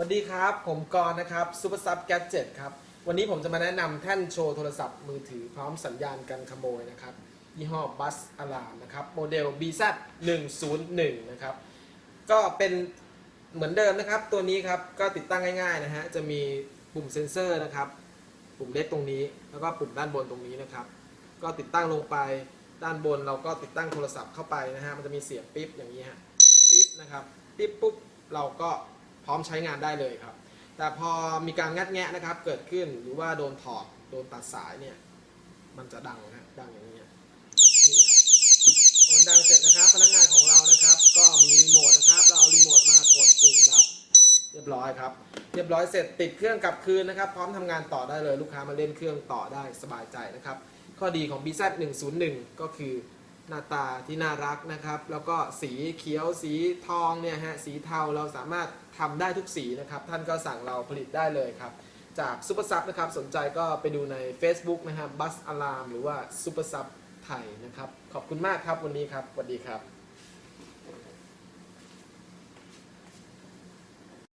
สวัสดีครับ ผมกรณ์นะครับซูเปอร์ซับแกจ็ครับ วันนี้ผมจะมาแนะนำแท่นโชว์โทรศัพท์มือถือพร้อมสัญญาณกันขโมยนะครับ ยี่ห้อบัสอะลามนะครับ โมเดล BZ 101นะครับ ก็เป็นเหมือนเดิมนะครับ ตัวนี้ครับ ก็ติดตั้งง่ายๆนะฮะ จะมีปุ่มเซ็นเซอร์นะครับ ปุ่มเล็กตรงนี้ แล้วก็ปุ่มด้านบนตรงนี้นะครับ ก็ติดตั้งลงไปด้านบนเราก็ติดตั้งโทรศัพท์เข้าไปนะฮะ มันจะมีเสียงปิ๊บอย่างนี้ฮะ ปิ๊บนะครับ ปิ๊บปุ๊บเราก็ ร้อมใช้งานได้เลยครับ แต่พอมีการงัดแงะนะครับเกิดขึ้นหรือว่าโดนถอดโดนตัดสายเนี่ยมันจะดังนะดังอย่างนี้นี่ครับพอดังเสร็จนะครับพนักงานของเรานะครับ ก็มีรีโมทนะครับ เราเอารีโมทมากดปุ่มดับ เรียบร้อยครับ เรียบร้อยเสร็จติดเครื่องกลับคืนนะครับ พร้อมทำงานต่อได้เลยลูกค้ามาเล่นเครื่องต่อได้สบายใจนะครับ ข้อดีของ BZ 101ก็คือ หน้าตาที่น่ารักนะครับ แล้วก็สีเขียวสีทองเนี่ยฮะสีเทาเราสามารถทำได้ทุกสีนะครับ ท่านก็สั่งเราผลิตได้เลยครับ จากซูเปอร์ซับนะครับ สนใจก็ไปดูใน Facebook นะครับบัสอ l ารามหรือว่าซูเปอร์ซับไทยนะครับ ขอบคุณมากครับวันนี้ครับสวัสดีครับ